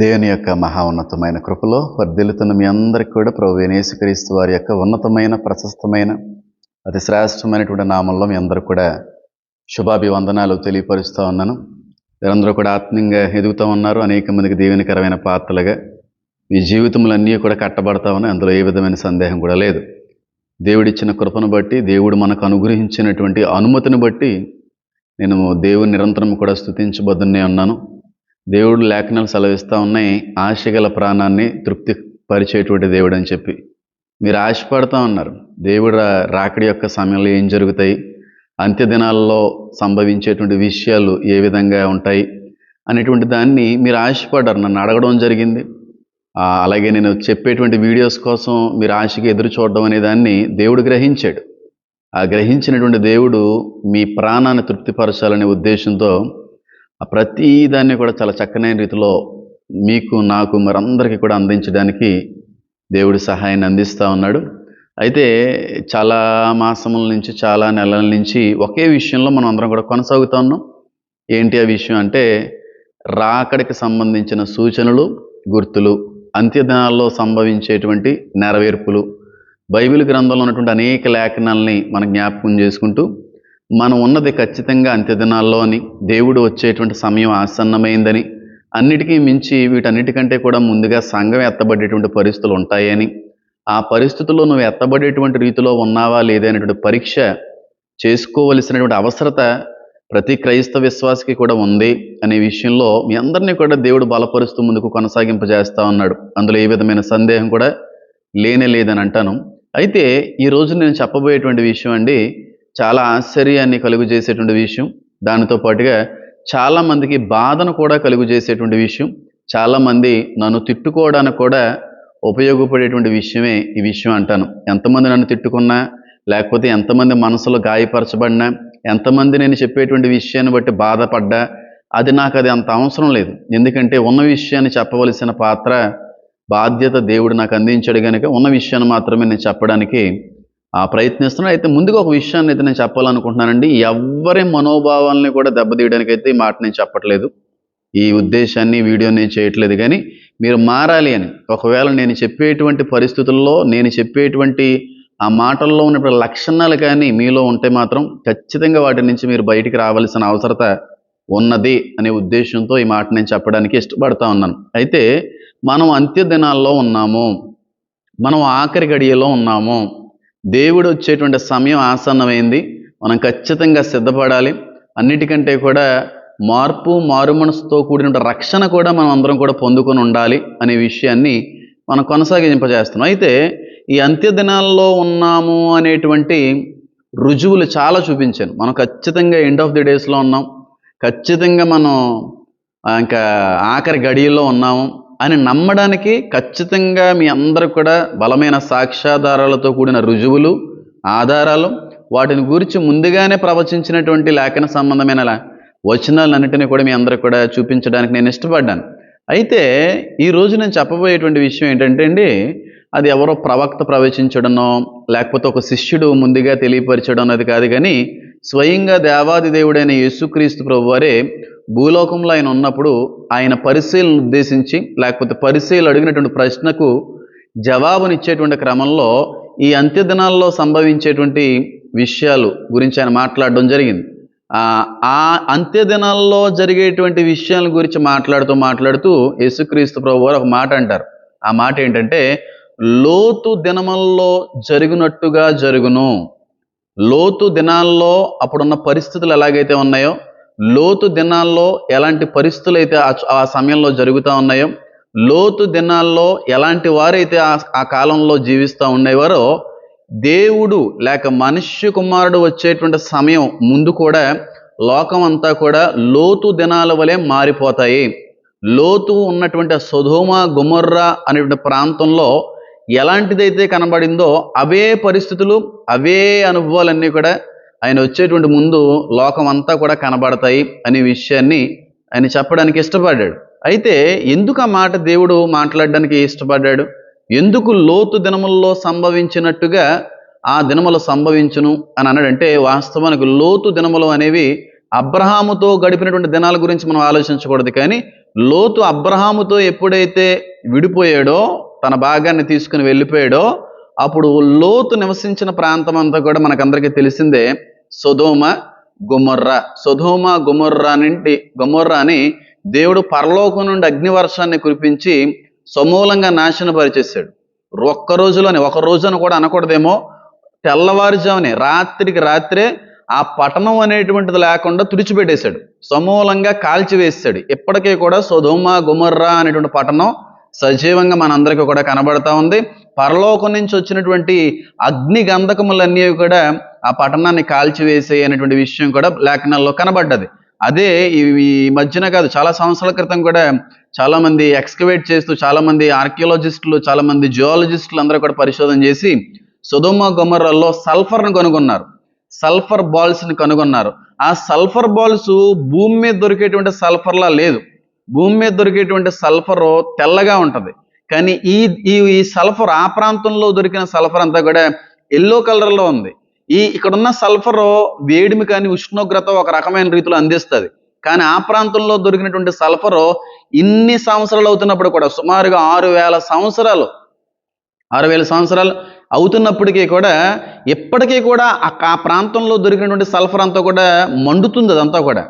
దేవుని యొక్క మహా ఉన్నతమైన కృపలో వర్ధిల్లుతున్న మీ అందరికీ కూడా ప్రభు యేసుక్రీస్తు వారి యొక్క ఉన్నతమైన ప్రశస్తమైన అతి శ్రేష్టమైనటువంటి నామంలో మీ అందరూ కూడా శుభాభివందనాలు తెలియపరుస్తూ ఉన్నాను. మీరందరూ కూడా ఆత్మీయంగా ఎదుగుతూ ఉన్నారు. అనేక మందికి దీవెనకరమైన పాత్రలుగా మీ జీవితములన్నీ కూడా కట్టబడతా ఉన్నాయి. అందులో ఏ విధమైన సందేహం కూడా లేదు. దేవుడిచ్చిన కృపను బట్టి దేవుడు మనకు అనుగ్రహించినటువంటి అనుమతిని బట్టి నేను దేవుని నిరంతరం కూడా స్థుతించబోదునే ఉన్నాను. దేవుడు లేఖనాలు సెలవిస్తూ ఉన్నాయి. ఆశ గల ప్రాణాన్ని తృప్తి పరిచేటువంటి దేవుడు అని చెప్పి. మీరు ఆశపడతా ఉన్నారు. దేవుడు రాకడి యొక్క సమయంలో ఏం జరుగుతాయి? అంత్య దినాల్లో సంభవించేటువంటి విషయాలు ఏ విధంగా ఉంటాయి? అనేటువంటి దాన్ని మీరు ఆశపడ్డారు నన్ను అడగడం జరిగింది. అలాగే నేను చెప్పేటువంటి వీడియోస్ కోసం మీరు ఆశగా ఎదురు చూడడం అనే దాన్ని దేవుడు గ్రహించాడు. ఆ గ్రహించినటువంటి దేవుడు మీ ప్రాణాన్ని తృప్తిపరచాలనే ఉద్దేశంతో ఆ ప్రతి దాన్ని కూడా చాలా చక్కనైన రీతిలో మీకు నాకు మరందరికీ కూడా అందించడానికి దేవుడి సహాయాన్ని అందిస్తూ ఉన్నాడు. అయితే చాలా మాసముల నుంచి చాలా నెలల నుంచి ఒకే విషయంలో మనం అందరం కూడా కొనసాగుతూ ఉన్నాం. ఏంటి ఆ విషయం అంటే రాకడికి సంబంధించిన సూచనలు గుర్తులు అంత్యదినాల్లో సంభవించేటువంటి నెరవేర్పులు బైబిల్ గ్రంథంలో ఉన్నటువంటి అనేక లేఖనాల్ని మనం జ్ఞాపకం చేసుకుంటూ మనం ఉన్నది ఖచ్చితంగా అంత్యదినాల్లో అని దేవుడు వచ్చేటువంటి సమయం ఆసన్నమైందని అన్నిటికీ మించి వీటన్నిటికంటే కూడా ముందుగా సంఘం ఎత్తబడేటువంటి పరిస్థితులు ఉంటాయని ఆ పరిస్థితుల్లో నువ్వు ఎత్తబడేటువంటి రీతిలో ఉన్నావా లేదనేటువంటి పరీక్ష చేసుకోవలసినటువంటి అవసరత ప్రతి క్రైస్తవ విశ్వాసకి కూడా ఉంది అనే విషయంలో మీ అందరినీ కూడా దేవుడు బలపరుస్తూ ముందుకు కొనసాగింపజేస్తా ఉన్నాడు. అందులో ఏ విధమైన సందేహం కూడా లేనే లేదని అంటాను. అయితే ఈ రోజు నేను చెప్పబోయేటువంటి విషయం అండి చాలా ఆశ్చర్యాన్ని కలుగు చేసేటువంటి విషయం. దానితో పాటుగా చాలామందికి బాధను కూడా కలుగు చేసేటువంటి విషయం. చాలామంది నన్ను తిట్టుకోవడానికి కూడా ఉపయోగపడేటువంటి విషయమే ఈ విషయం అంటాను. ఎంతమంది నన్ను తిట్టుకున్నా లేకపోతే ఎంతమంది మనసులో గాయపరచబడినా ఎంతమంది నేను చెప్పేటువంటి విషయాన్ని బట్టి బాధపడ్డా అది నాకు అది అంత అవసరం లేదు. ఎందుకంటే ఉన్న విషయాన్ని చెప్పవలసిన పాత్ర బాధ్యత దేవుడు నాకు అందించాడు కనుక ఉన్న విషయాన్ని మాత్రమే నేను చెప్పడానికి ప్రయత్నిస్తున్నాను అయితే ముందుగా ఒక విషయాన్ని అయితే నేను చెప్పాలనుకుంటున్నానండి. ఎవరి మనోభావాలని కూడా దెబ్బతీయడానికి అయితే ఈ మాట నేను చెప్పట్లేదు. ఈ ఉద్దేశాన్ని వీడియో నేను చేయట్లేదు. కానీ మీరు మారాలి అని ఒకవేళ నేను చెప్పేటువంటి పరిస్థితుల్లో నేను చెప్పేటువంటి ఆ మాటల్లో ఉన్నటువంటి లక్షణాలు కానీ మీలో ఉంటే మాత్రం ఖచ్చితంగా వాటి నుంచి మీరు బయటికి రావాల్సిన అవసరత ఉన్నది అనే ఉద్దేశంతో ఈ మాట నేను చెప్పడానికి ఇష్టపడతా ఉన్నాను. అయితే మనం అంత్య దినాల్లో ఉన్నాము. మనం ఆఖరి గడియలో ఉన్నాము. దేవుడు వచ్చేటువంటి సమయం ఆసన్నమైంది. మనం ఖచ్చితంగా సిద్ధపడాలి. అన్నిటికంటే కూడా మార్పు మారు మనసుతో కూడిన రక్షణ కూడా మనం అందరం కూడా పొందుకొని ఉండాలి అనే విషయాన్ని మనం కొనసాగింపజేస్తున్నాం. అయితే ఈ అంత్య దినాల్లో ఉన్నాము అనేటువంటి రుజువులు చాలా చూపించాను. మనం ఖచ్చితంగా ఎండ్ ఆఫ్ ది డేస్లో ఉన్నాం. ఖచ్చితంగా మనం ఇంకా ఆఖరి గడియల్లో ఉన్నాము. అని నమ్మడానికి ఖచ్చితంగా మీ అందరూ కూడా బలమైన సాక్ష్యాధారాలతో కూడిన రుజువులు ఆధారాలు వాటిని గురించి ముందుగానే ప్రవచించినటువంటి లేఖన సంబంధమైన లా- వచనాలన్నిటినీ కూడా మీ అందరూ కూడా చూపించడానికి నేను ఇష్టపడ్డాను. అయితే ఈ రోజు నేను చెప్పబోయేటువంటి విషయం ఏంటంటే అండి అది ఎవరో ప్రవక్త ప్రవచించడనో లేకపోతే ఒక శిష్యుడు ముందుగా తెలియపరచడం అది కాదు కానీ స్వయంగా దేవాది దేవుడైన యేసుక్రీస్తు ప్రభువారే భూలోకంలో ఆయన ఉన్నప్పుడు ఆయన పరిశీలన ఉద్దేశించి లేకపోతే పరిశీలు అడిగినటువంటి ప్రశ్నకు జవాబునిచ్చేటువంటి క్రమంలో ఈ అంత్యదినాల్లో సంభవించేటువంటి విషయాలు గురించి ఆయన మాట్లాడడం జరిగింది. ఆ అంత్యదినాల్లో జరిగేటువంటి విషయాల గురించి మాట్లాడుతూ మాట్లాడుతూ యేసుక్రీస్తు ప్రభు వారు ఒక మాట అంటారు. ఆ మాట ఏంటంటే లోతు దినముల్లో జరిగినట్టుగా జరుగును. లోతు దినాల్లో అప్పుడున్న పరిస్థితులు ఎలాగైతే ఉన్నాయో లోతు దినాల్లో ఎలాంటి పరిస్థితులు అయితే ఆ- సమయంలో జరుగుతూ ఉన్నాయో లోతు దినాల్లో ఎలాంటి వారైతే ఆ ఆ కాలంలో జీవిస్తూ ఉండేవారో దేవుడు లేక మనుష్య కుమారుడు వచ్చేటువంటి సమయం ముందు కూడా లోకం అంతా కూడా లోతు దినాల వలె మారిపోతాయి. లోతు ఉన్నటువంటి సుధోమ గుమర్రా అనేటువంటి ప్రాంతంలో ఎలాంటిదైతే కనబడిందో అవే పరిస్థితులు అవే అనుభవాలన్నీ కూడా ఆయన వచ్చేటువంటి ముందు లోకం అంతా కూడా కనబడతాయి అనే విషయాన్ని ఆయన చెప్పడానికి ఇష్టపడ్డాడు. అయితే ఎందుకు ఆ మాట దేవుడు మాట్లాడడానికి ఇష్టపడ్డాడు? ఎందుకు లోతు దినముల్లో సంభవించినట్టుగా ఆ దినములు సంభవించును అని అన్నాడంటే వాస్తవానికి లోతు దినములు అనేవి అబ్రహాముతో గడిపినటువంటి దినాల గురించి మనం ఆలోచించకూడదు. కానీ లోతు అబ్రహాముతో ఎప్పుడైతే విడిపోయాడో తన భాగాన్ని తీసుకుని వెళ్ళిపోయాడో అప్పుడు లోతు నివసించిన ప్రాంతం అంతా కూడా మనకందరికీ తెలిసిందే సొధోమ గుమర్రా. సొధోమ గుమర్రా నుండి గుమర్రాని దేవుడు పరలోకం నుండి అగ్నివర్షాన్ని కురిపించి సమూలంగా నాశనపరిచేశాడు. ఒక్క రోజులోనే ఒక రోజున కూడా అనకూడదేమో. తెల్లవారుజామునే రాత్రికి రాత్రే ఆ పట్టణం అనేటువంటిది లేకుండా తుడిచిపెట్టేశాడు. సమూలంగా కాల్చివేసాడు ఇప్పటికీ కూడా సొదోమ గుమర్రా అనేటువంటి పట్టణం సజీవంగా మనందరికీ కూడా కనబడతా ఉంది. పరలోకం నుంచి వచ్చినటువంటి అగ్ని గంధకములన్నీ కూడా ఆ పట్టణాన్ని కాల్చివేసే అనేటువంటి విషయం కూడా లేఖనాల్లో కనబడ్డది. అదే ఈ ఈ మధ్యన కాదు చాలా సంవత్సరాల క్రితం కూడా చాలామంది ఎక్స్కవేట్ చేస్తూ చాలామంది ఆర్కియాలజిస్టులు చాలామంది జియాలజిస్టులు అందరూ కూడా పరిశోధన చేసి సుధుమ గుమర్రల్లో సల్ఫర్ను కనుగొన్నారు. సల్ఫర్ బాల్స్ని కనుగొన్నారు. ఆ సల్ఫర్ బాల్స్ భూమి మీద దొరికేటువంటి సల్ఫర్లా లేదు. భూమి మీద దొరికేటువంటి సల్ఫర్ తెల్లగా ఉంటుంది. కానీ ఈ ఈ సల్ఫర్ ఆ ప్రాంతంలో దొరికిన సల్ఫర్ అంతా కూడా ఎల్లో కలర్లో ఉంది. ఈ ఇక్కడున్న సల్ఫర్ వేడిమి కానీ ఉష్ణోగ్రత ఒక రకమైన రీతిలో అందిస్తుంది. కానీ ఆ ప్రాంతంలో దొరికినటువంటి సల్ఫర్ ఇన్ని సంవత్సరాలు అవుతున్నప్పుడు కూడా సుమారుగా ఆరు వేల సంవత్సరాలు ఆరు వేల సంవత్సరాలు అవుతున్నప్పటికీ కూడా ఇప్పటికీ కూడా ఆ- ప్రాంతంలో దొరికినటువంటి సల్ఫర్ అంతా కూడా మండుతుంది అదంతా కూడా.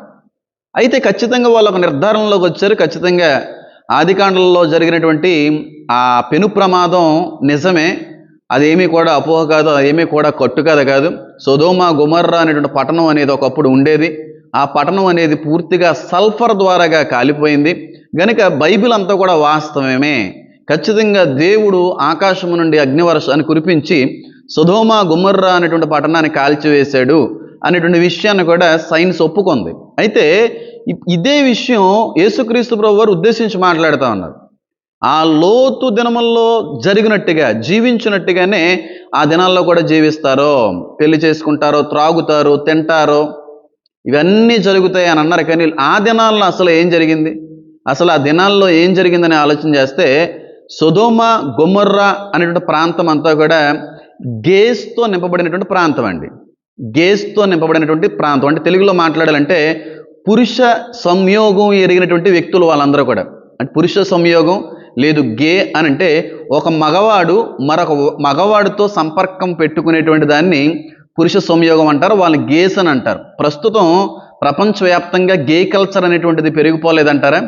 అయితే ఖచ్చితంగా వాళ్ళు ఒక నిర్ధారణలోకి వచ్చారు. ఖచ్చితంగా ఆదికాండంలో జరిగినటువంటి ఆ పెను ప్రమాదం నిజమే. అదేమీ కూడా అపోహ కాదు అదేమీ కూడా కట్టు కథ కాదు. సొదోమ గుమర్రా అనేటువంటి పట్టణం అనేది ఒకప్పుడు ఉండేది. ఆ పట్టణం అనేది పూర్తిగా సల్ఫర్ ద్వారాగా కాలిపోయింది. గనుక బైబిల్ అంతా కూడా వాస్తవమే. ఖచ్చితంగా దేవుడు ఆకాశము నుండి అగ్నివర్షాన్ని కురిపించి సుధోమ గుమర్రా అనేటువంటి పట్టణాన్ని కాల్చివేశాడు అనేటువంటి విషయాన్ని కూడా సైన్స్ ఒప్పుకుంది. అయితే ఇదే విషయం యేసుక్రీస్తు ప్రభు వారు ఉద్దేశించి మాట్లాడుతూ ఉన్నారు. ఆ లోతు దినముల్లో జరిగినట్టుగా జీవించినట్టుగానే ఆ దినాల్లో కూడా జీవిస్తారో పెళ్ళి చేసుకుంటారో త్రాగుతారో తింటారో ఇవన్నీ జరుగుతాయి అని అన్నారు. కానీ ఆ దినాల్లో అసలు ఏం జరిగింది? అసలు ఆ దినాల్లో ఏం జరిగిందని ఆలోచన చేస్తే సొదోమ గొమర్రా అనేటువంటి ప్రాంతం అంతా కూడా గేస్తో నింపబడినటువంటి ప్రాంతం అండి. గేస్తో నింపబడినటువంటి ప్రాంతం. అంటే తెలుగులో మాట్లాడాలంటే పురుష సంయోగం ఎరిగినటువంటి వ్యక్తులు వాళ్ళందరూ కూడా. అంటే పురుష సంయోగం లేదు గే అని అంటే ఒక మగవాడు మరొక మగవాడితో సంపర్కం పెట్టుకునేటువంటి దాన్ని పురుష సంయోగం అంటారు వాళ్ళని గేస్ అని అంటారు. ప్రస్తుతం ప్రపంచవ్యాప్తంగా గే కల్చర్ అనేటువంటిది పెరిగిపోలేదంటారా?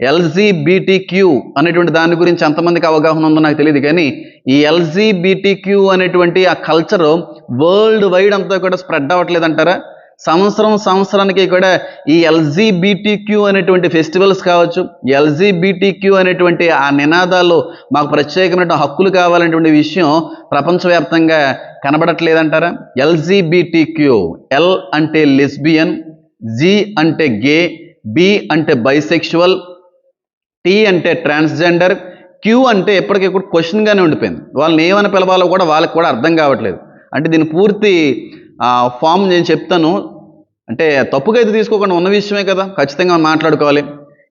ఎల్జీబీటీక్యూ అనేటువంటి దాని గురించి ఎంతమందికి అవగాహన ఉందో నాకు తెలియదు కానీ ఈ ఎల్జీబీటీక్యూ అనేటువంటి ఆ కల్చర్ వరల్డ్ వైడ్ అంతా కూడా స్ప్రెడ్ అవ్వట్లేదంటారా? సంవత్సరం సంవత్సరానికి కూడా ఈ ఎల్జీబీటీక్యూ అనేటువంటి ఫెస్టివల్స్ కావచ్చు ఎల్జీబీటీక్యూ అనేటువంటి ఆ నినాదాలు మాకు ప్రత్యేకమైన హక్కులు కావాలనేటువంటి విషయం ప్రపంచవ్యాప్తంగా కనబడట్లేదంటారా? ఎల్జీబీటీక్యూ ఎల్ అంటే లెస్బియన్ జీ అంటే గే బి అంటే బైసెక్షువల్ టీ అంటే ట్రాన్స్జెండర్ క్యూ అంటే ఎప్పటికెప్పుడు క్వశ్చన్గానే ఉండిపోయింది. వాళ్ళని ఏమని పిలవాలో కూడా వాళ్ళకి కూడా అర్థం కావట్లేదు. అంటే దీని పూర్తి ఫామ్ నేను చెప్తాను. అంటే తప్పుగా అయితే తీసుకోకుండా ఉన్న విషయమే కదా ఖచ్చితంగా మనం మాట్లాడుకోవాలి.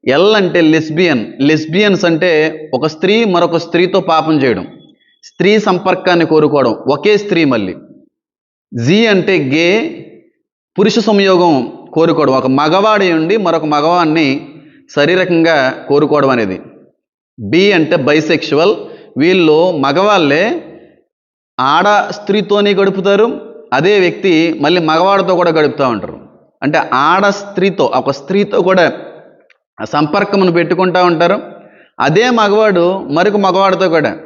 ఎల్ అంటే లెస్బియన్. లెస్బియన్స్ అంటే ఒక స్త్రీ మరొక స్త్రీతో పాపం చేయడం. స్త్రీ సంపర్కాన్ని కోరుకోవడం. ఒకే స్త్రీ మళ్ళీ. జీ అంటే గే పురుష సంయోగం కోరుకోవడం. ఒక మగవాడి ఉండి మరొక మగవాడిని శారీరకంగా కోరుకోవడం అనేది. బి అంటే బైసెక్షువల్. వీళ్ళు మగవాళ్ళే ఆడ స్త్రీతోనే గడుపుతారు అదే వ్యక్తి మళ్ళీ మగవాడితో కూడా గడుపుతూ ఉంటారు. అంటే ఆడ స్త్రీతో ఒక స్త్రీతో కూడా సంపర్కమును పెట్టుకుంటూ ఉంటారు. అదే మగవాడు మరొక మగవాడితో కూడా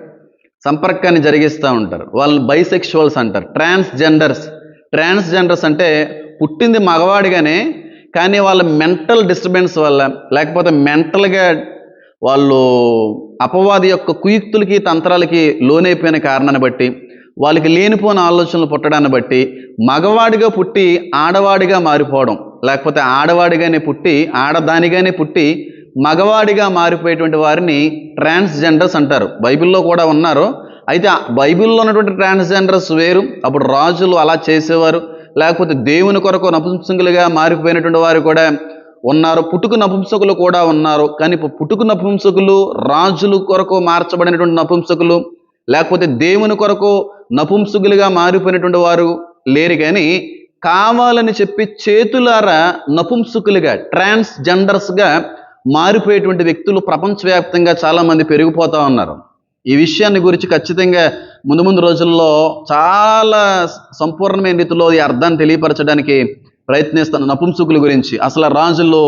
సంపర్కాన్ని జరిగిస్తూ ఉంటారు. వాళ్ళని బైసెక్షువల్స్ అంటారు. ట్రాన్స్జెండర్స్ ట్రాన్స్జెండర్స్ అంటే పుట్టింది మగవాడిగానే కానీ వాళ్ళ మెంటల్ డిస్టర్బెన్స్ వల్ల లేకపోతే మెంటల్గా వాళ్ళు అపవాది యొక్క కుయుక్తులకి తంత్రాలకి లోనైపోయిన కారణాన్ని బట్టి వాళ్ళకి లేనిపోని ఆలోచనలు పుట్టడాన్ని బట్టి మగవాడిగా పుట్టి ఆడవాడిగా మారిపోవడం లేకపోతే ఆడవాడిగానే పుట్టి ఆడదానిగానే పుట్టి మగవాడిగా మారిపోయేటువంటి వారిని ట్రాన్స్జెండర్స్ అంటారు. బైబిల్లో కూడా ఉన్నారు. అయితే బైబిల్లో ఉన్నటువంటి ట్రాన్స్జెండర్స్ వేరు. అప్పుడు రాజులు అలా చేసేవారు. లేకపోతే దేవుని కొరకు నపుంసకులుగా మారిపోయినటువంటి వారు కూడా ఉన్నారు. పుట్టుకు నపుంసకులు కూడా ఉన్నారు. కానీ ఇప్పుడు పుట్టుకు నపుంసకులు రాజులు కొరకు మార్చబడినటువంటి నపుంసకులు లేకపోతే దేవుని కొరకు నపుంసుగులుగా మారిపోయినటువంటి వారు లేరు కానీ కావాలని చెప్పి చేతులారా నపుంసుకులుగా ట్రాన్స్ జెండర్స్గా మారిపోయేటువంటి వ్యక్తులు ప్రపంచవ్యాప్తంగా చాలామంది పెరిగిపోతూ ఉన్నారు. ఈ విషయాన్ని గురించి ఖచ్చితంగా ముందు ముందు రోజుల్లో చాలా సంపూర్ణమైన రీతిలో ఈ అర్థాన్ని తెలియపరచడానికి ప్రయత్నిస్తాను నపుంసుకుల గురించి. అసలు రాజుల్లో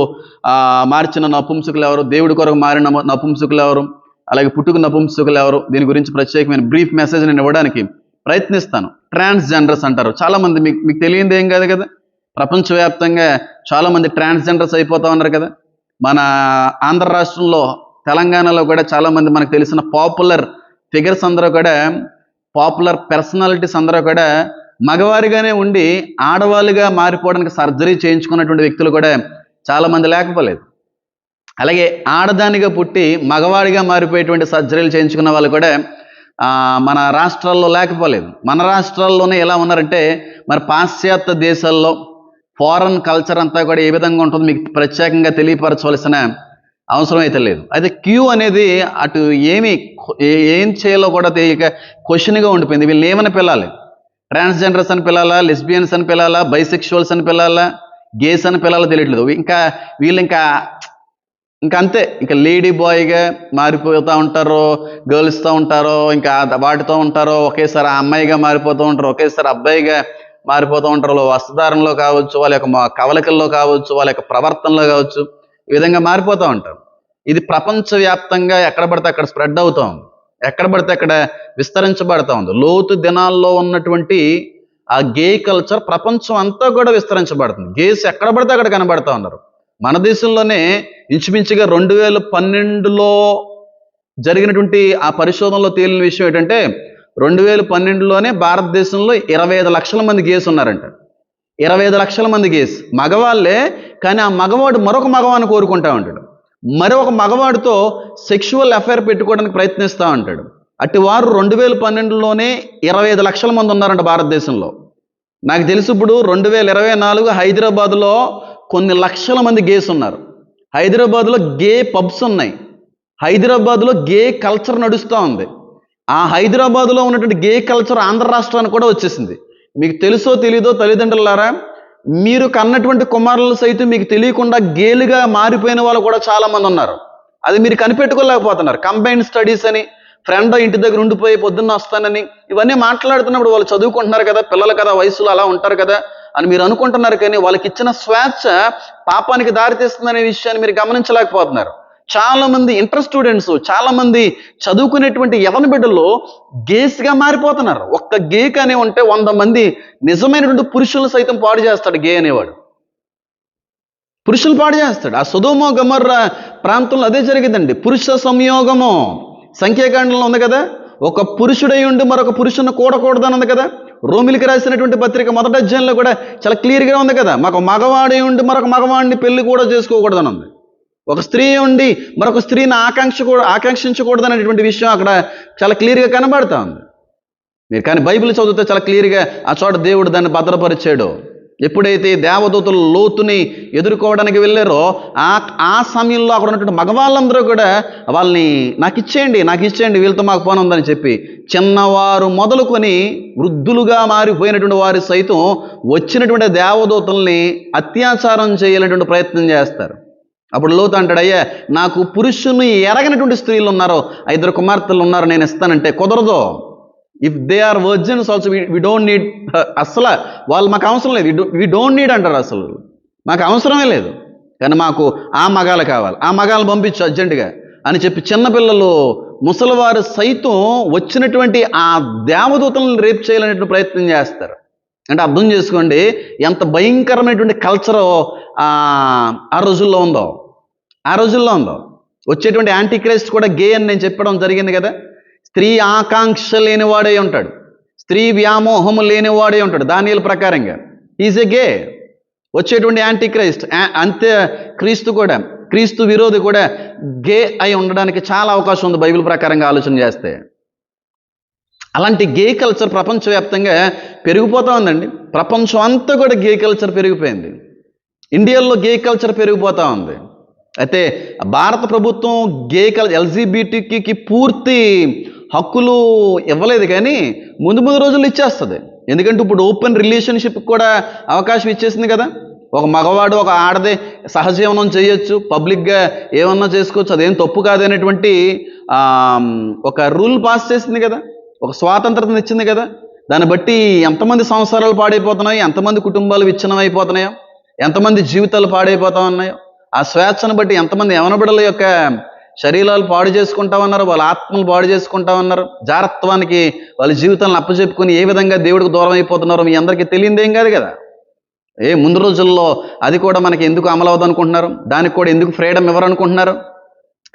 మార్చిన నపుంసుకులు ఎవరు? దేవుడి కొరకు మారిన నపుంసుకులు ఎవరు? అలాగే పుట్టుకు నపుంసకులు ఎవరు? దీని గురించి ప్రత్యేకమైన బ్రీఫ్ మెసేజ్ నేను ఇవ్వడానికి ప్రయత్నిస్తాను. ట్రాన్స్జెండర్స్ అంటారు. చాలామంది మీకు మీకు తెలియంది ఏం కాదు కదా? ప్రపంచవ్యాప్తంగా చాలామంది ట్రాన్స్జెండర్స్ అయిపోతూ ఉన్నారు కదా? మన ఆంధ్ర రాష్ట్రంలో తెలంగాణలో కూడా చాలామంది మనకు తెలిసిన పాపులర్ ఫిగర్స్ అందరూ కూడా పాపులర్ పర్సనాలిటీస్ అందరూ కూడా మగవారిగానే ఉండి ఆడవాళ్ళుగా మారిపోవడానికి సర్జరీ చేయించుకున్నటువంటి వ్యక్తులు కూడా చాలామంది లేకపోలేదు. అలాగే ఆడదానిగా పుట్టి మగవాడిగా మారిపోయేటువంటి సర్జరీలు చేయించుకున్న వాళ్ళు కూడా మన రాష్ట్రాల్లో లేకపోలేదు. మన రాష్ట్రాల్లోనే ఎలా ఉన్నారంటే మరి పాశ్చాత్య దేశాల్లో ఫారెన్ కల్చర్ అంతా కూడా ఏ విధంగా ఉంటుందో మీకు ప్రత్యేకంగా తెలియపరచవలసిన అవసరం అయితే లేదు. అయితే క్యూ అనేది అటు ఏమి ఏం చేయాలో కూడా తెలియక క్వశ్చన్గా ఉండిపోయింది. వీళ్ళు ఏమని పిల్లాలి ట్రాన్స్జెండర్స్ అని పిల్లాలా లెస్బియన్స్ అని పిల్లాలా బైసెక్షువల్స్ అని పిల్లాలా గేస్ అని పిల్లాలో తెలియట్లేదు. ఇంకా వీళ్ళు ఇంకా ఇంకా అంతే. ఇంకా లేడీ బాయ్గా మారిపోతూ ఉంటారు గర్ల్స్తో ఉంటారో ఇంకా వాటితో ఉంటారో ఒకేసారి ఆ అమ్మాయిగా మారిపోతూ ఉంటారు ఒకేసారి అబ్బాయిగా మారిపోతూ ఉంటారు వాళ్ళ వస్త్రధారణలో కావచ్చు వాళ్ళ యొక్క కవలికల్లో కావచ్చు వాళ్ళ యొక్క ప్రవర్తనలో కావచ్చు ఈ విధంగా మారిపోతూ ఉంటారు. ఇది ప్రపంచవ్యాప్తంగా ఎక్కడ పడితే అక్కడ స్ప్రెడ్ అవుతూ ఉంది. ఎక్కడ పడితే అక్కడ విస్తరించబడతా ఉంది. లోతు దినాల్లో ఉన్నటువంటి ఆ గే కల్చర్ ప్రపంచం అంతా కూడా విస్తరించబడుతుంది. గేస్ ఎక్కడ పడితే అక్కడ కనబడతా ఉన్నారు. మన దేశంలోనే ఇంచుమించుగా రెండు వేల పన్నెండులో జరిగినటువంటి ఆ పరిశోధనలో తేలిన విషయం ఏంటంటే రెండు వేల పన్నెండులోనే భారతదేశంలో ఇరవై ఐదు లక్షల మంది గేస్ ఉన్నారంట. ఇరవై ఐదు లక్షల మంది గేస్. మగవాళ్ళే కానీ ఆ మగవాడు మరొక మగవాడిని కోరుకుంటా ఉంటాడు. మరొక మగవాడితో సెక్షువల్ అఫైర్ పెట్టుకోవడానికి ప్రయత్నిస్తూ ఉంటాడు. అట్టి వారు రెండు వేల పన్నెండులోనే ఇరవై ఐదు లక్షల మంది ఉన్నారంట భారతదేశంలో. నాకు తెలిసి ఇప్పుడు రెండు వేల ఇరవై నాలుగు హైదరాబాద్లో కొన్ని లక్షల మంది గేస్ ఉన్నారు. హైదరాబాద్లో గే పబ్స్ ఉన్నాయి. హైదరాబాద్లో గే కల్చర్ నడుస్తూ ఉంది. ఆ హైదరాబాద్లో ఉన్నటువంటి గే కల్చర్ ఆంధ్ర రాష్ట్రానికి కూడా వచ్చేసింది. మీకు తెలుసో తెలీదో తల్లిదండ్రులారా మీరు కన్నటువంటి కుమారులు సైతం మీకు తెలియకుండా గేలుగా మారిపోయిన వాళ్ళు కూడా చాలామంది ఉన్నారు. అది మీరు కనిపెట్టుకోలేకపోతున్నారు. కంబైన్డ్ స్టడీస్ అని ఫ్రెండ్ ఇంటి దగ్గర ఉండిపోయి పొద్దున్న వస్తానని ఇవన్నీ మాట్లాడుతున్నప్పుడు వాళ్ళు చదువుకుంటున్నారు కదా పిల్లలు కదా వయసులో అలా ఉంటారు కదా అని మీరు అనుకుంటున్నారు కానీ వాళ్ళకి ఇచ్చిన స్వేచ్ఛ పాపానికి దారితీస్తుందనే విషయాన్ని మీరు గమనించలేకపోతున్నారు. చాలా మంది ఇంటర్ స్టూడెంట్స్ చాలా మంది చదువుకునేటువంటి యవన బిడ్డలు గేస్గా మారిపోతున్నారు. ఒక్క గే కానీ ఉంటే వంద మంది నిజమైనటువంటి పురుషులు సైతం పాడు చేస్తాడు గే అనేవాడు. పురుషులు పాడు చేస్తాడు. ఆ సుధోమో గమర్ర ప్రాంతంలో అదే జరిగిందండి. పురుష సంయోగము. సంఖ్యాకాండంలో ఉంది కదా? ఒక పురుషుడై ఉండి మరొక పురుషుని కూడకూడదని ఉంది కదా? రోమిలికి రాసినటువంటి పత్రిక మొదటి అధ్యాయంలో కూడా చాలా క్లియర్గా ఉంది కదా. మాకు మగవాడి ఉండి మరొక మగవాడిని పెళ్ళి కూడా చేసుకోకూడదని ఉంది. ఒక స్త్రీ ఉండి మరొక స్త్రీని ఆకాంక్ష కూడా ఆకాంక్షించకూడదనేటువంటి విషయం అక్కడ చాలా క్లియర్గా కనబడతా ఉంది. మీరు కానీ బైబిల్ చదివితే చాలా క్లియర్గా ఆ చోట దేవుడు దాన్ని భద్రపరిచాడు. ఎప్పుడైతే దేవదూతలు లోతుని ఎదుర్కోవడానికి వెళ్ళారో ఆ ఆ సమయంలో అక్కడ ఉన్నటువంటి మగవాళ్ళందరూ కూడా వాళ్ళని నాకు ఇచ్చేయండి నాకు ఇచ్చేయండి వీళ్ళతో మాకు పని ఉందని చెప్పి చిన్నవారు మొదలుకొని వృద్ధులుగా మారిపోయినటువంటి వారి సైతం వచ్చినటువంటి దేవదూతల్ని అత్యాచారం చేయాలనేటువంటి ప్రయత్నం చేస్తారు. అప్పుడు లోతు అంటాడు అయ్యా నాకు పురుషుని ఎరగనటువంటి స్త్రీలు ఉన్నారు ఇద్దరు కుమార్తెలు ఉన్నారు నేను ఇస్తానంటే కుదరదు. If they are virgins also we don't need అసలు వాళ్ళు మాకు అవసరం లేదు. వి డోంట్ నీడ్ అంటారు అసలు మాకు అవసరమే లేదు. కానీ మాకు ఆ మగాలు కావాలి. ఆ మగాలు పంపించు అర్జెంటుగా అని చెప్పి చిన్నపిల్లలు ముసలివారు సైతం వచ్చినటువంటి ఆ దేవదూతలను రేపు చేయాలనేటువంటి ప్రయత్నం చేస్తారు. అంటే అర్థం చేసుకోండి ఎంత భయంకరమైనటువంటి కల్చర్ ఆ రోజుల్లో ఉందో. ఆ రోజుల్లో ఉందో. వచ్చేటువంటి యాంటీ క్రైస్ట్ కూడా గే అని నేను చెప్పడం జరిగింది కదా. స్త్రీ ఆకాంక్ష లేనివాడే ఉంటాడు. స్త్రీ వ్యామోహము లేనివాడే ఉంటాడు. దానిల ప్రకారంగా. ఈజ్ ఎ గే వచ్చేటువంటి యాంటీ క్రైస్ట్ అంతే క్రీస్తు కూడా క్రీస్తు విరోధి కూడా గే అయి ఉండడానికి చాలా అవకాశం ఉంది బైబిల్ ప్రకారంగా ఆలోచన చేస్తే. అలాంటి గే కల్చర్ ప్రపంచవ్యాప్తంగా పెరిగిపోతూ ఉందండి. ప్రపంచం అంతా కూడా గే కల్చర్ పెరిగిపోయింది. ఇండియాలో గే కల్చర్ పెరిగిపోతా ఉంది. అయితే భారత ప్రభుత్వం గే కల్ ఎల్జీబీటీకి పూర్తి హక్కులు ఇవ్వలేదు కానీ ముందు ముందు రోజులు ఇచ్చేస్తుంది. ఎందుకంటే ఇప్పుడు ఓపెన్ రిలేషన్షిప్ కూడా అవకాశం ఇచ్చేసింది కదా. ఒక మగవాడు ఒక ఆడదే సహజీవనం చేయొచ్చు పబ్లిక్గా ఏమన్నా చేసుకోవచ్చు అదేం తప్పు కాదనేటువంటి ఆ, ఒక రూల్ పాస్ చేసింది కదా. ఒక స్వాతంత్రతను ఇచ్చింది కదా. దాన్ని బట్టి ఎంతమంది సంవత్సరాలు పాడైపోతున్నాయి ఎంతమంది కుటుంబాలు విచ్ఛిన్నమైపోతున్నాయో ఎంతమంది జీవితాలు పాడైపోతా ఉన్నాయో ఆ స్వేచ్ఛను బట్టి ఎంతమంది యవనబిడల యొక్క శరీరాలు పాడు చేసుకుంటా ఉన్నారు వాళ్ళ ఆత్మలు పాడు చేసుకుంటా ఉన్నారు జారత్వానికి వాళ్ళ జీవితాలను అప్పచెప్పుకొని ఏ విధంగా దేవుడికి దూరం అయిపోతున్నారో మీ అందరికీ తెలియదేం కాదు కదా? ఏ ముందు రోజుల్లో అది కూడా మనకి ఎందుకు అమలు అనుకుంటున్నారు? దానికి కూడా ఎందుకు ఫ్రీడమ్ ఇవ్వరు అనుకుంటున్నారు?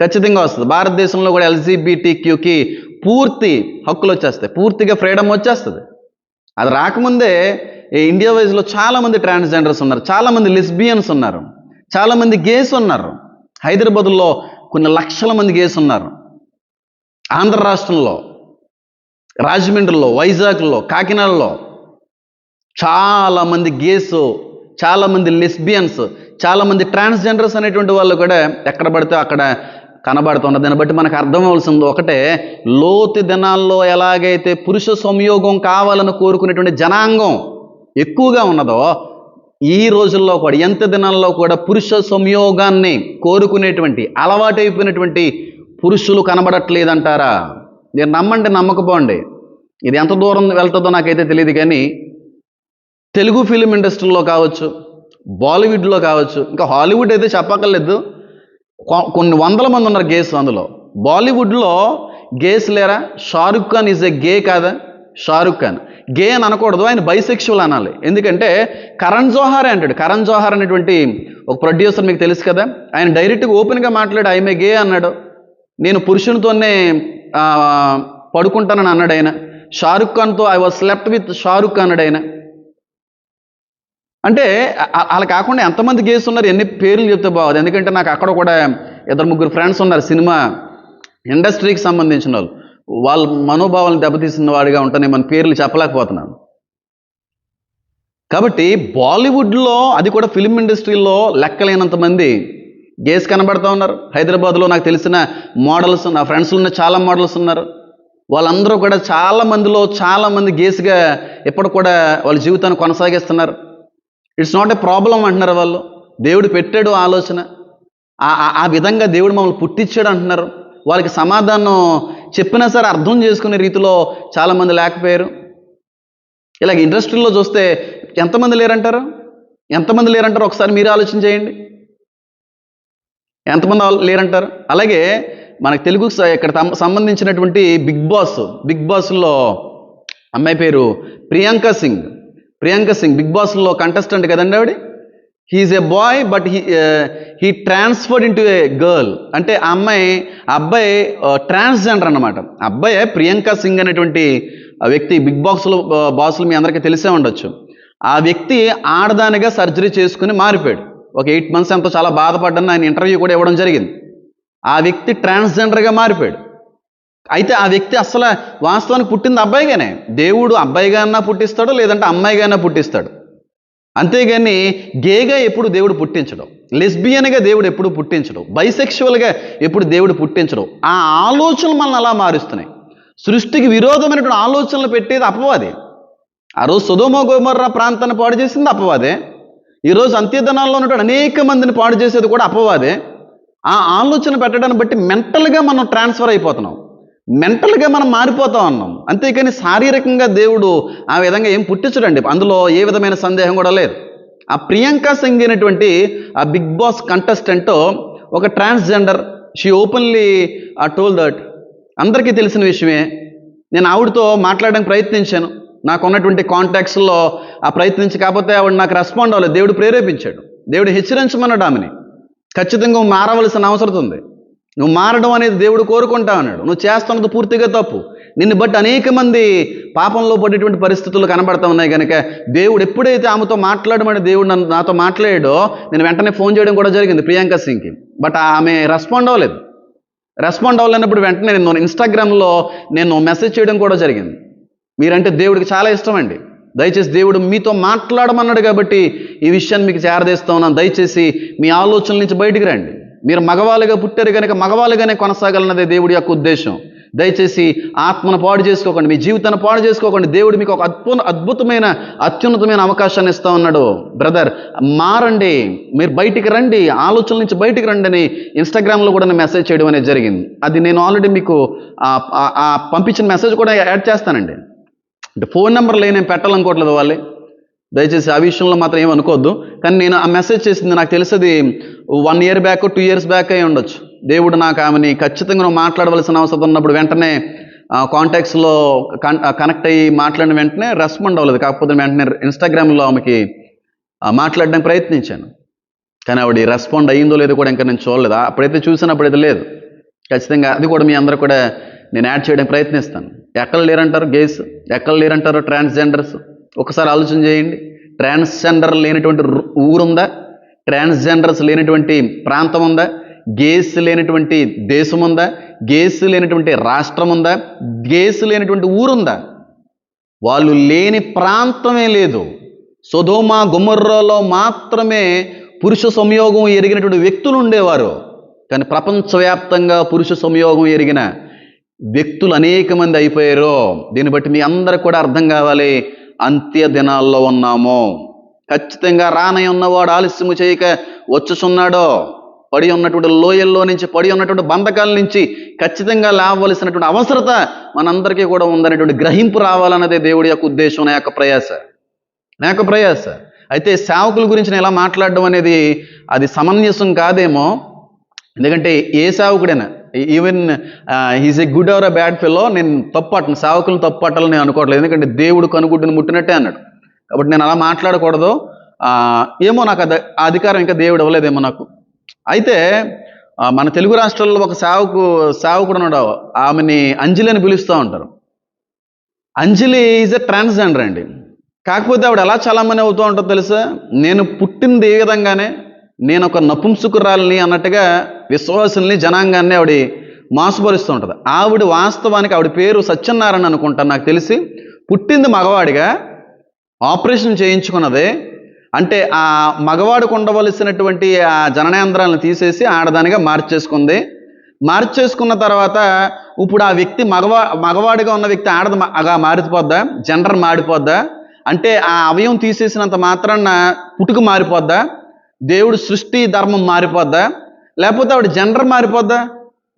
ఖచ్చితంగా వస్తుంది. భారతదేశంలో కూడా ఎల్జీబీటీ క్యూకి పూర్తి హక్కులు వచ్చేస్తాయి. పూర్తిగా ఫ్రీడమ్ వచ్చేస్తుంది. అది రాకముందే ఈ ఇండియా వైజ్లో చాలామంది ట్రాన్స్జెండర్స్ ఉన్నారు చాలామంది లిస్బియన్స్ ఉన్నారు చాలామంది గేస్ ఉన్నారు. హైదరాబాద్లో కొన్ని లక్షల మంది గేస్ ఉన్నారు ఆంధ్ర రాష్ట్రంలో రాజమండ్రిలో వైజాగ్లో కాకినాడలో చాలామంది గేసు చాలామంది లెస్బియన్స్ చాలామంది ట్రాన్స్జెండర్స్ అనేటువంటి వాళ్ళు కూడా ఎక్కడ పడితే అక్కడ కనబడుతున్నారు దాన్ని బట్టి మనకు అర్థం ఒకటే లోతు దినాల్లో ఎలాగైతే పురుష సంయోగం కావాలని కోరుకునేటువంటి జనాంగం ఎక్కువగా ఉన్నదో ఈ రోజుల్లో కూడా ఎంత దినాల్లో కూడా పురుష సంయోగాన్ని కోరుకునేటువంటి అలవాటైపోయినటువంటి పురుషులు కనబడట్లేదంటారా? నేను నమ్మండి నమ్మకపోండి. ఇది ఎంత దూరం వెళ్తుందో నాకైతే తెలియదు కానీ తెలుగు ఫిలిం ఇండస్ట్రీలో కావచ్చు బాలీవుడ్లో కావచ్చు ఇంకా హాలీవుడ్ అయితే చెప్పక్కర్లేదు. కొ- కొన్ని వందల మంది ఉన్నారు గేస్ అందులో. బాలీవుడ్లో గేస్ లేరా? Shahrukh Khan is a gay కాదా? షారుఖ్ ఖాన్. గే అని అనకూడదు ఆయన బైసెక్షువల్ అనాలి. ఎందుకంటే కరణ్ జోహార్ అంటాడు. కరణ్ జోహార్ అనేటువంటి ఒక ప్రొడ్యూసర్ మీకు తెలుసు కదా? ఆయన డైరెక్ట్గా ఓపెన్గా మాట్లాడు ఐమే గే అన్నాడు. నేను పురుషునితోనే పడుకుంటానని అన్నాడు ఆయన. Shahrukh ఖాన్తో I was slept with Shahrukh Khan అన్నాడు ఆయన. అంటే అలా కాకుండా ఎంతమంది గేస్ ఉన్నారు ఎన్ని పేర్లు చెప్తే బాగుంది. ఎందుకంటే నాకు అక్కడ కూడా ఇద్దరు ముగ్గురు ఫ్రెండ్స్ ఉన్నారు సినిమా ఇండస్ట్రీకి సంబంధించిన వాళ్ళు. వాళ్ళ మనోభావాలను దెబ్బతీసిన వాడిగా ఉంటానే మన పేర్లు చెప్పలేకపోతున్నాను. కాబట్టి బాలీవుడ్లో అది కూడా ఫిలిం ఇండస్ట్రీలో లెక్కలేనంతమంది గేస్ కనబడుతూ ఉన్నారు. హైదరాబాద్లో నాకు తెలిసిన మోడల్స్ నా ఫ్రెండ్స్ ఉన్న చాలా మోడల్స్ ఉన్నారు. వాళ్ళందరూ కూడా చాలా మందిలో చాలా మంది గేస్గా ఎప్పుడు కూడా వాళ్ళ జీవితాన్ని కొనసాగిస్తున్నారు. ఇట్స్ నాట్ ఏ ప్రాబ్లం అంటున్నారు వాళ్ళు. దేవుడు పెట్టాడు ఆలోచన. ఆ ఆ విధంగా దేవుడు మమ్మల్ని పుట్టించాడు అంటున్నారు. వాళ్ళకి సమాధానం చెప్పినా సరే అర్థం చేసుకునే రీతిలో చాలామంది లేకపోయారు. ఇలాగ ఇండస్ట్రీలో చూస్తే ఎంతమంది లేరంటారు? ఎంతమంది లేరంటారు? ఒకసారి మీరు ఆలోచన చేయండి. ఎంతమంది లేరంటారు? అలాగే మనకు తెలుగు స- ఇక్కడ సంబంధించినటువంటి బిగ్ బాస్ బిగ్ బాస్లో అమ్మాయి పేరు ప్రియాంక సింగ్. ప్రియాంక సింగ్ బిగ్ బాస్లో కంటెస్టెంట్ కదండి ఆవిడ? He's a boy but he he transferred into a girl అంటే ఆ అమ్మాయి ఆ అబ్బాయి uh, ట్రాన్స్జెండర్ అనమాట అబ్బాయి ప్రియాంక సింగ్ అనేటువంటి ఆ వ్యక్తి బిగ్ బాక్స్లో బాసులు మీ అందరికీ తెలిసే ఉండొచ్చు. ఆ వ్యక్తి ఆడదానిగా సర్జరీ చేసుకుని మారిపోయాడు. ఒక ఎయిట్ మంత్స్ ఎంతో చాలా బాధపడ్డాను ఆయన ఇంటర్వ్యూ కూడా ఇవ్వడం జరిగింది. ఆ వ్యక్తి ట్రాన్స్జెండర్గా మారిపోయాడు. అయితే ఆ వ్యక్తి అసలు వాస్తవానికి పుట్టింది అబ్బాయిగానే. దేవుడు అబ్బాయిగానా పుట్టిస్తాడు లేదంటే అమ్మాయిగానా పుట్టిస్తాడు. అంతేగాని గేగా ఎప్పుడు దేవుడు పుట్టించడం. లెస్బియన్గా దేవుడు ఎప్పుడు పుట్టించడం. బైసెక్షువల్గా ఎప్పుడు దేవుడు పుట్టించడం. ఆ ఆలోచనలు మనల్ని అలా మారుస్తున్నాయి. సృష్టికి విరోధమైనటువంటి ఆలోచనలు పెట్టేది అపవాదే. ఆ రోజు సుధోమ గోమర్ర ప్రాంతాన్ని పాడు చేసింది అపవాదే. ఈరోజు అంత్యదనాల్లో ఉన్నటువంటి అనేక మందిని పాడు చేసేది కూడా అపవాదే. ఆ ఆలోచన పెట్టడాన్ని బట్టి మెంటల్గా మనం ట్రాన్స్ఫర్ అయిపోతున్నాం. మెంటల్గా మనం మారిపోతా ఉన్నాం. అంతేకాని శారీరకంగా దేవుడు ఆ విధంగా ఏం పుట్టించడండి. అందులో ఏ విధమైన సందేహం కూడా లేదు. ఆ ప్రియాంక సింగ్ అనేటువంటి ఆ బిగ్ బాస్ కంటెస్టెంట్ ఒక ట్రాన్స్జెండర్. షీ ఓపెన్లీ ఆ టోల్ దట్ అందరికీ తెలిసిన విషయమే. నేను ఆవిడతో మాట్లాడడానికి ప్రయత్నించాను. నాకు ఉన్నటువంటి కాంటాక్ట్స్లో ఆ ప్రయత్నించి కాకపోతే ఆవిడ నాకు రెస్పాండ్ అవ్వలేదు. దేవుడు ప్రేరేపించాడు. దేవుడు హెచ్చరించమన్నాడు ఆమెని. ఖచ్చితంగా మారవలసిన అవసరం ఉంది. నువ్వు మారడం అనేది దేవుడు కోరుకుంటా అన్నాడు. నువ్వు చేస్తున్నది పూర్తిగా తప్పు. నిన్ను బట్టి అనేక మంది పాపంలో పడేటువంటి పరిస్థితులు కనబడతా ఉన్నాయి కనుక దేవుడు ఎప్పుడైతే ఆమెతో మాట్లాడమని దేవుడు నన్ను నాతో మాట్లాడాడో నేను వెంటనే ఫోన్ చేయడం కూడా జరిగింది ప్రియాంక సింగ్కి. బట్ ఆమె రెస్పాండ్ అవ్వలేదు. రెస్పాండ్ అవ్వలేనప్పుడు వెంటనే నేను ఇన్స్టాగ్రామ్లో నేను మెసేజ్ చేయడం కూడా జరిగింది. మీరంటే దేవుడికి చాలా ఇష్టం అండి. దయచేసి దేవుడు మీతో మాట్లాడమన్నాడు కాబట్టి ఈ విషయాన్ని మీకు చేరదీస్తా ఉన్నాను. దయచేసి మీ ఆలోచనల నుంచి బయటికి రండి. మీరు మగవాళ్ళుగా పుట్టారు కనుక మగవాళ్ళుగానే కొనసాగాలన్నదే దేవుడి యొక్క ఉద్దేశం. దయచేసి ఆత్మను పాడు చేసుకోకండి. మీ జీవితాన్ని పాడు చేసుకోకండి. దేవుడు మీకు ఒక అద్భుత అద్భుతమైన అత్యున్నతమైన అవకాశాన్ని ఇస్తా ఉన్నాడు. బ్రదర్ మారండి. మీరు బయటికి రండి. ఆలోచనల నుంచి బయటికి రండి అని ఇన్స్టాగ్రామ్లో కూడా మెసేజ్ చేయడం అనేది జరిగింది. అది నేను ఆల్రెడీ మీకు ఆ- పంపించిన మెసేజ్ కూడా యాడ్ చేస్తానండి. అంటే ఫోన్ నెంబర్లు నేను పెట్టాలనుకోవట్లేదు వాళ్ళే. దయచేసి ఆ విషయంలో మాత్రం ఏమనుకోవద్దు అనుకోవద్దు. కానీ నేను ఆ మెసేజ్ చేసింది నాకు తెలిసింది one year back two years back అయి ఉండొచ్చు. దేవుడు నాకు ఆమెని ఖచ్చితంగా నువ్వు మాట్లాడవలసిన అవసరం ఉన్నప్పుడు వెంటనే కాంటాక్ట్స్లో కనెక్ట్ అయ్యి మాట్లాడిన వెంటనే రెస్పాండ్ అవ్వలేదు. కాకపోతే వెంటనే ఇన్స్టాగ్రామ్లో ఆమెకి మాట్లాడడానికి ప్రయత్నించాను. కానీ ఆవిడ రెస్పాండ్ అయ్యిందో లేదో కూడా ఇంకా నేను చూడలేదు. అప్పుడైతే చూసినప్పుడు అయితే లేదు. ఖచ్చితంగా అది కూడా మీ అందరూ కూడా నేను యాడ్ చేయడానికి ప్రయత్నిస్తాను. ఎక్కడ లేరంటారు గేస్ ఎక్కడ లేరంటారు ట్రాన్స్జెండర్స్ ఒకసారి ఆలోచన చేయండి. ట్రాన్స్జెండర్ లేనటువంటి ఊరుందా? ట్రాన్స్జెండర్స్ లేనటువంటి ప్రాంతం ఉందా గేస్ లేనటువంటి దేశం ఉందా గేస్ లేనటువంటి రాష్ట్రం ఉందా గేస్ లేనటువంటి ఊరుందా? వాళ్ళు లేని ప్రాంతమే లేదు. సొదోమ గుమర్రలో మాత్రమే పురుష సంయోగం ఎరిగినటువంటి వ్యక్తులు ఉండేవారు కానీ ప్రపంచవ్యాప్తంగా పురుష సంయోగం ఎరిగిన వ్యక్తులు అనేక మంది అయిపోయారు. దీన్ని బట్టి మీ అందరికి కూడా అర్థం కావాలి. అంత్య దినాల్లో ఉన్నాము. ఖచ్చితంగా రానై ఉన్నవాడు ఆలస్యము చేయక వచ్చుచున్నాడో పడి ఉన్నటువంటి లోయల్లో నుంచి పడి ఉన్నటువంటి బంధకాల నుంచి ఖచ్చితంగా లేవలసినటువంటి అవసరత మనందరికీ కూడా ఉందనేటువంటి గ్రహింపు రావాలన్నదే దేవుడి యొక్క ఉద్దేశం నా యొక్క ప్రయాస. నా యొక్క ప్రయాస. అయితే సేవకుల గురించి నేను ఎలా మాట్లాడడం అనేది అది సమంజసం కాదేమో. ఎందుకంటే ఏ సేవకుడైనా even he's a good or a bad fellow నేను తప్పట్టను సేవకులను తప్పట్టాలని నేను అనుకోవట్లేదు. ఎందుకంటే దేవుడు కనుగుడ్డును ముట్టినట్టే అన్నాడు. కాబట్టి నేను అలా మాట్లాడకూడదు. ఏమో నాకు అది ఆ అధికారం ఇంకా దేవుడు ఇవ్వలేదేమో నాకు. అయితే మన తెలుగు రాష్ట్రాల్లో ఒక సేవకు సేవకుడు ఉన్నాడు. ఆమెని అంజలి అని పిలుస్తూ ఉంటారు. అంజలి ఈజ్ ఎ ట్రాన్స్జెండర్ అండి. కాకపోతే ఆవిడ ఎలా చలామణి అవుతూ ఉంటుందో తెలుసా? నేను పుట్టింది ఏ విధంగానే నేను ఒక నపుంసుకురాలని అన్నట్టుగా విశ్వాసుల్ని జనాంగాన్ని ఆవిడ మాసుపరుస్తూ ఉంటుంది. ఆవిడ వాస్తవానికి ఆవిడ పేరు సత్యనారాయణ అనుకుంటాను నాకు తెలిసి. పుట్టింది మగవాడిగా. ఆపరేషన్ చేయించుకున్నది. అంటే ఆ మగవాడికి ఉండవలసినటువంటి ఆ జననేంద్రాలను తీసేసి ఆడదానిగా మార్చేసుకుంది. మార్చేసుకున్న తర్వాత ఇప్పుడు ఆ వ్యక్తి మగవా మగవాడిగా ఉన్న వ్యక్తి ఆడద అగా మారిపోద్దా? జెండర్ మారిపోద్దా? అంటే ఆ అవయం తీసేసినంత మాత్రాన పుట్టుక మారిపోద్దా? దేవుడు సృష్టి ధర్మం మారిపోద్దా? లేకపోతే ఆవిడ జెండర్ మారిపోద్దా?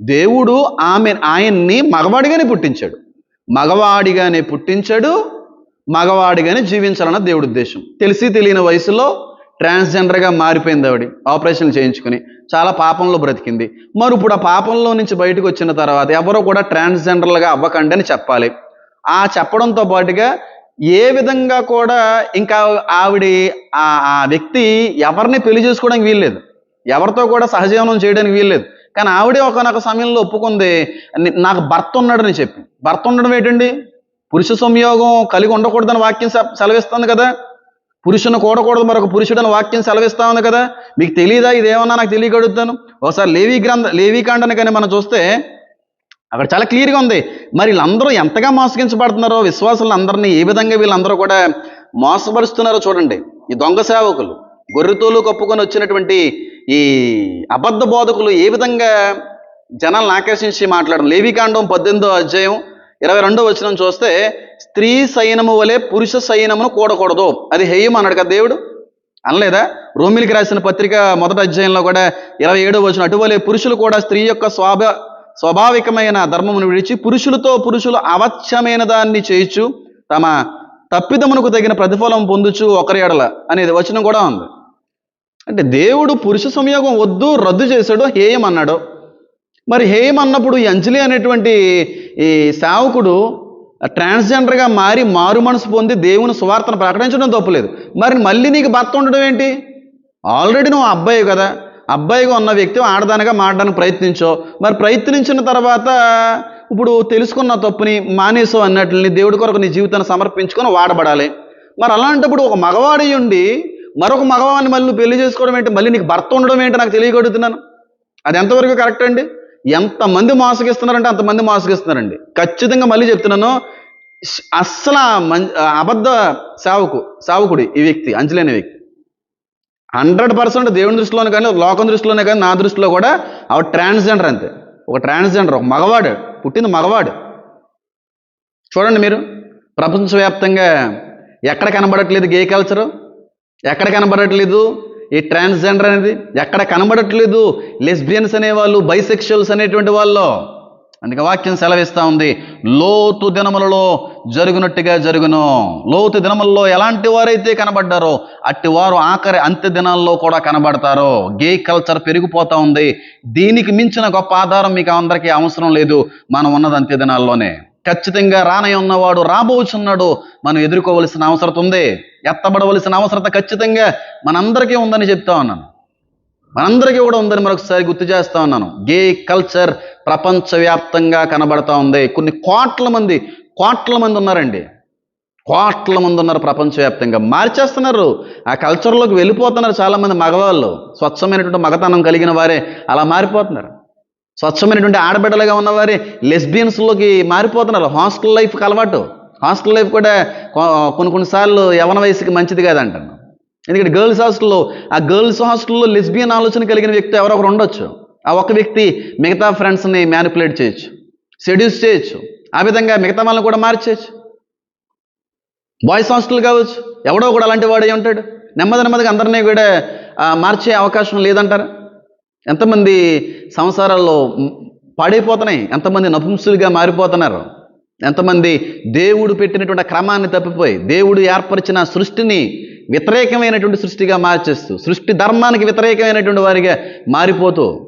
దేవుడు ఆమె ఆయన్ని మగవాడిగానే పుట్టించాడు. మగవాడిగానే పుట్టించాడు మగవాడిగానే జీవించాలన్న దేవుడి ఉద్దేశం. తెలిసి తెలియని వయసులో ట్రాన్స్జెండర్గా మారిపోయింది ఆవిడ. ఆపరేషన్లు చేయించుకుని చాలా పాపంలో బ్రతికింది. మరి ఇప్పుడు ఆ పాపంలో నుంచి బయటకు వచ్చిన తర్వాత ఎవరో కూడా ట్రాన్స్జెండర్లుగా అవ్వకండి అని చెప్పాలి. ఆ చెప్పడంతో పాటుగా ఏ విధంగా కూడా ఇంకా ఆవిడ ఆ ఆ వ్యక్తి ఎవరిని పెళ్ళి చేసుకోవడానికి వీల్లేదు. ఎవరితో కూడా సహజీవనం చేయడానికి వీల్లేదు. కానీ ఆవిడే ఒకనొక సమయంలో ఒప్పుకుంది నాకు భర్త ఉన్నాడని చెప్పి. భర్త ఉండడం ఏంటండి? పురుష సంయోగం కలిగి ఉండకూడదని వాక్యం సెలవిస్తుంది కదా. పురుషుని కూడకూడదు మరొక పురుషుడని వాక్యం సెలవిస్తా ఉంది కదా. మీకు తెలియదా ఇదేమన్నా నాకు తెలియగడుగుతాను? ఒకసారి లేవి గ్రంథ లేవీ కాండని కానీ మనం చూస్తే అక్కడ చాలా క్లియర్గా ఉంది. మరి వీళ్ళందరూ ఎంతగా మోసగించబడుతున్నారో విశ్వాసులు అందరినీ ఏ విధంగా వీళ్ళందరూ కూడా మోసపరుస్తున్నారో చూడండి. ఈ దొంగ సేవకులు గొర్రెతోలు కప్పుకొని వచ్చినటువంటి ఈ అబద్ధ బోధకులు ఏ విధంగా జనాలను ఆకర్షించి మాట్లాడడం? లేవికాండం పద్దెనిమిదో అధ్యాయం ఇరవై రెండో వచనం చూస్తే స్త్రీ సైనము వలె పురుష సైనమును కూడకూడదు. అది హేయం అన్నాడు కదా దేవుడు. అనలేదా? రోమిలికి రాసిన పత్రిక మొదటి అధ్యాయంలో కూడా ఇరవై ఏడో వచ్చిన అటువలే పురుషులు కూడా స్త్రీ యొక్క స్వాభ స్వాభావికమైన ధర్మమును విడిచి పురుషులతో పురుషులు అవశ్యమైన దాన్ని చేయొచ్చు తమ తప్పిదమునకు తగిన ప్రతిఫలం పొందుచు ఒకరి ఎడల. అనేది వచనం కూడా ఉంది. అంటే దేవుడు పురుష సంయోగం వద్దు రద్దు చేశాడు హేయం అన్నాడు. మరి హేయం అన్నప్పుడు అంజలి అనేటువంటి ఈ సేవకుడు ట్రాన్స్జెండర్గా మారి మారు మనసు పొంది దేవుని సువార్తను ప్రకటించడం తప్పులేదు. మరి మళ్ళీ నీకు భర్త ఉండడం ఏంటి? ఆల్రెడీ నువ్వు అబ్బాయి కదా. అబ్బాయిగా ఉన్న వ్యక్తి ఆడదానిగా మారడానికి ప్రయత్నించో. మరి ప్రయత్నించిన తర్వాత ఇప్పుడు తెలుసుకున్న తప్పుని మానేసో అన్నట్లని దేవుడి కొరకు నీ జీవితాన్ని సమర్పించుకొని వాడబడాలి. మరి అలాంటప్పుడు ఒక మగవాడి ఉండి మరొక మగవాన్ని మళ్ళీ పెళ్ళి చేసుకోవడం ఏంటి? మళ్ళీ నీకు భర్త ఉండడం ఏంటి నాకు తెలియగడుగుతున్నాను? అది ఎంతవరకు కరెక్ట్ అండి? ఎంతమంది మోసగిస్తున్నారంటే అంతమంది మోసగిస్తున్నారండి ఖచ్చితంగా మళ్ళీ చెప్తున్నాను అస్సలు మం- అబద్ధ సేవకు సేవకుడు ఈ వ్యక్తి అంచలేని వ్యక్తి. హండ్రెడ్ పర్సెంట్ దేవుని దృష్టిలోనే కానీ లోకం దృష్టిలోనే కానీ నా దృష్టిలో కూడా ఆవిడ ట్రాన్స్జెండర్ అంతే. ఒక ట్రాన్స్జెండర్ ఒక మగవాడు పుట్టింది మగవాడు. చూడండి మీరు ప్రపంచవ్యాప్తంగా ఎక్కడ కనబడట్లేదు గే కల్చరు? ఎక్కడ కనబడట్లేదు? ఈ ట్రాన్స్జెండర్ అనేది ఎక్కడ కనబడట్లేదు? లెస్బియన్స్ అనేవాళ్ళు బైసెక్షువల్స్ అనేటువంటి వాళ్ళు. అందుకే వాక్యం సెలవిస్తూ ఉంది. లోతు దినములలో జరుగునట్టుగా జరుగును. లోతు దినములలో ఎలాంటి వారైతే కనబడ్డారో అట్టి వారు ఆఖరి అంత్య దినాల్లో కూడా కనబడతారో. గే కల్చర్ పెరిగిపోతూ ఉంది. దీనికి మించిన గొప్ప ఆధారం మీకు అందరికీ అవసరం లేదు. మనం ఉన్నది అంత్య దినాల్లోనే. ఖచ్చితంగా రానై ఉన్నవాడు రాబోచున్నాడు. మనం ఎదుర్కోవలసిన అవసరం ఉంది. ఎత్తబడవలసిన అవసరత ఖచ్చితంగా మనందరికీ ఉందని చెప్తా ఉన్నాను. మనందరికీ కూడా ఉందని మరొకసారి గుర్తు చేస్తా ఉన్నాను. గే కల్చర్ ప్రపంచవ్యాప్తంగా కనబడతా ఉంది. కొన్ని కోట్ల మంది కోట్ల మంది ఉన్నారండి. కోట్ల మంది ఉన్నారు ప్రపంచవ్యాప్తంగా. మార్చేస్తున్నారు. ఆ కల్చర్లోకి వెళ్ళిపోతున్నారు చాలామంది మగవాళ్ళు. స్వచ్ఛమైనటువంటి మగతనం కలిగిన వారే. అలా మారిపోతున్నారు. స్వచ్ఛమైనటువంటి ఆడబిడ్డలుగా ఉన్నవారే లెస్బియన్స్లోకి మారిపోతున్నారు. హాస్టల్ లైఫ్కి అలవాటు. హాస్టల్ లైఫ్ కూడా కొన్ని కొన్నిసార్లు యవన వయసుకి మంచిది కాదంటాను ఎందుకంటే గర్ల్స్ హాస్టల్లో ఆ గర్ల్స్ హాస్టల్లో లెస్బియన్ ఆలోచన కలిగిన వ్యక్తి ఎవరో ఒకరు ఉండొచ్చు. ఆ ఒక వ్యక్తి మిగతా ఫ్రెండ్స్ని మ్యానిపులేట్ చేయొచ్చు. సెడ్యూస్ చేయొచ్చు. ఆ విధంగా మిగతా వాళ్ళని కూడా మార్చేయచ్చు. బాయ్స్ హాస్టల్ కావచ్చు. ఎవడో కూడా అలాంటి వాడే ఉంటాడు. నెమ్మది నెమ్మదిగా అందరినీ కూడా మార్చే అవకాశం లేదంటారా? ఎంతమంది సంసారాల్లో పాడైపోతున్నాయి ఎంతమంది నపుంసులుగా మారిపోతున్నారు ఎంతమంది దేవుడు పెట్టినటువంటి క్రమాన్ని తప్పిపోయి దేవుడు ఏర్పరిచిన సృష్టిని వ్యతిరేకమైనటువంటి సృష్టిగా మార్చేస్తూ సృష్టి ధర్మానికి వ్యతిరేకమైనటువంటి వారిగా మారిపోతూ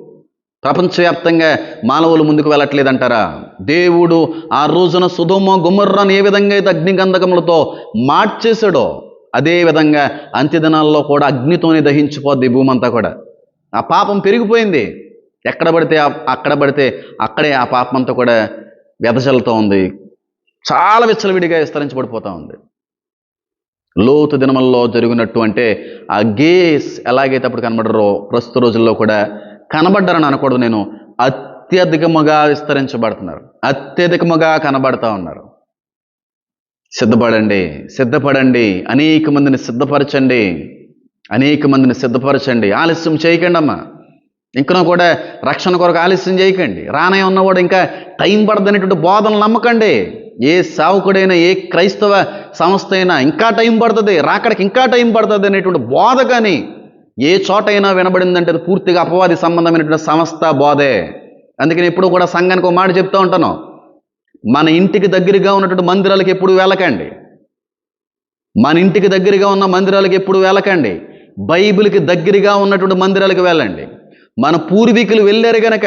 ప్రపంచవ్యాప్తంగా మానవులు ముందుకు వెళ్ళట్లేదంటారా? దేవుడు ఆ రోజున సుధుమ గుమ్మర్రాన్ని ఏ విధంగా అయితే అగ్నిగంధకములతో మార్చేశాడో అదే విధంగా అంత్యదినాల్లో కూడా అగ్నితోనే దహించిపోద్ది భూమంతా కూడా. ఆ పాపం పెరిగిపోయింది. ఎక్కడ పడితే అక్కడ పడితే అక్కడే ఆ పాపం అంతా కూడా వెదజల్లుతూ ఉంది. చాలా విచ్చలవిడిగా విస్తరించబడిపోతూ ఉంది. లోతు దినముల్లో జరిగినట్టు అంటే ఆ గేస్ ఎలాగైతే అప్పుడు కనబడరో ప్రస్తుత రోజుల్లో కూడా కనబడ్డారని అనకూడదు నేను. అత్యధికముగా విస్తరించబడుతున్నారు. అత్యధికముగా కనబడతా ఉన్నారు. సిద్ధపడండి సిద్ధపడండి అనేక మందిని సిద్ధపరచండి. అనేక మందిని సిద్ధపరచండి. ఆలస్యం చేయకండి అమ్మా ఇంకా కూడా రక్షణ కొరకు ఆలస్యం చేయకండి. రానే ఉన్నవాడు ఇంకా టైం పడదనేటువంటి బోధనలు నమ్మకండి. ఏ సావుకుడైనా ఏ క్రైస్తవ సంస్థ అయినా ఇంకా టైం పడుతుంది. రాకడికి ఇంకా టైం పడుతుంది అనేటువంటి బోధ కానీ ఏ చోటైనా వినబడిందంటే అది పూర్తిగా అపవాది సంబంధమైనటువంటి సంస్థ బోధే. అందుకని ఎప్పుడు కూడా సంఘానికి ఒక మాట చెప్తూ ఉంటాను. మన ఇంటికి దగ్గరగా ఉన్నటువంటి మందిరాలకు ఎప్పుడు వెళ్ళకండి. మన ఇంటికి దగ్గరగా ఉన్న మందిరాలకు ఎప్పుడు వెళ్ళకండి. బైబిల్కి దగ్గరగా ఉన్నటువంటి మందిరాలకు వెళ్ళండి. మన పూర్వీకులు వెళ్ళారు గనక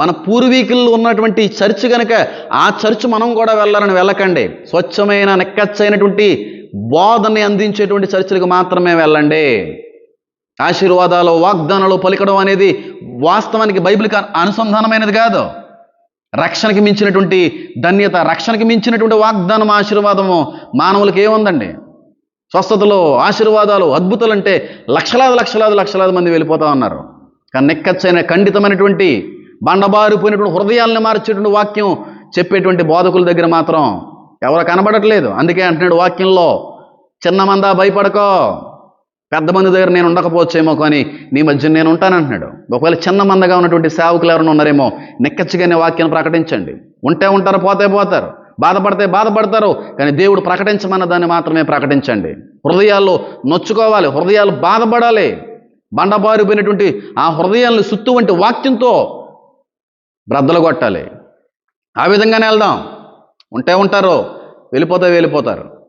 మన పూర్వీకులు ఉన్నటువంటి చర్చ్ గనక ఆ చర్చ్ మనం కూడా వెళ్ళాలని వెళ్ళకండి. స్వచ్ఛమైన నెక్కచ్చైనటువంటి బోధని అందించేటువంటి చర్చిలకు మాత్రమే వెళ్ళండి. ఆశీర్వాదాలు వాగ్దానాలు పలికడం అనేది వాస్తవానికి బైబిల్కి అనుసంధానమైనది కాదు. రక్షణకి మించినటువంటి ధన్యత రక్షణకి మించినటువంటి వాగ్దానం ఆశీర్వాదము మానవులకి ఏముందండి స్వస్థతలు ఆశీర్వాదాలు అద్భుతాలు అంటే లక్షలాది లక్షలాది లక్షలాది మంది వెళ్ళిపోతా ఉన్నారు. కానీ నెక్కచ్చైన ఖండితమైనటువంటి బండబారిపోయినటువంటి హృదయాలను మార్చేటువంటి వాక్యం చెప్పేటువంటి బోధకుల దగ్గర మాత్రం ఎవరు కనబడట్లేదు. అందుకే అంటున్నాడు వాక్యంలో చిన్న మందా భయపడకో పెద్ద మంది దగ్గర నేను ఉండకపోవచ్చేమో కానీ నీ మధ్య నేను ఉంటానంటున్నాడు ఒకవేళ చిన్న మందగా ఉన్నటువంటి సేవకులు ఎవరైనా ఉన్నారేమో నెక్కచ్చిగానే వాక్యం ప్రకటించండి. ఉంటే ఉంటారు పోతే పోతారు. బాధపడితే బాధపడతారు కానీ దేవుడు ప్రకటించమన్న దాన్ని మాత్రమే ప్రకటించండి. హృదయాల్లో నొచ్చుకోవాలి హృదయాలు బాధపడాలి. బండబారిపోయినటువంటి ఆ హృదయాలను సుత్తు వంటి వాక్యంతో బ్రద్దలు కొట్టాలి. ఆ విధంగానే వెళ్దాం. ఉంటే ఉంటారు వెళ్ళిపోతే వెళ్ళిపోతారు.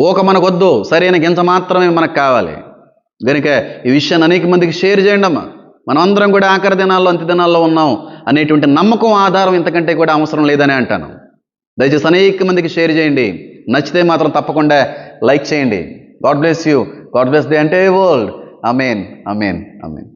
ఓక మనకొద్దు సరైన గింజ మాత్రమే మనకు కావాలి. కనుక ఈ విషయాన్ని అనేక మందికి షేర్ చేయండి అమ్మా. మనం కూడా ఆఖరి దినాల్లో అంత్య దినాల్లో ఉన్నాం అనేటువంటి నమ్మకం ఆధారం ఇంతకంటే కూడా అవసరం లేదని అంటాను. దయచేసి అనేక మందికి షేర్ చేయండి. నచ్చితే మాత్రం తప్పకుండా లైక్ చేయండి. God bless you. God bless the అంటే వరల్డ్. Amen amen amen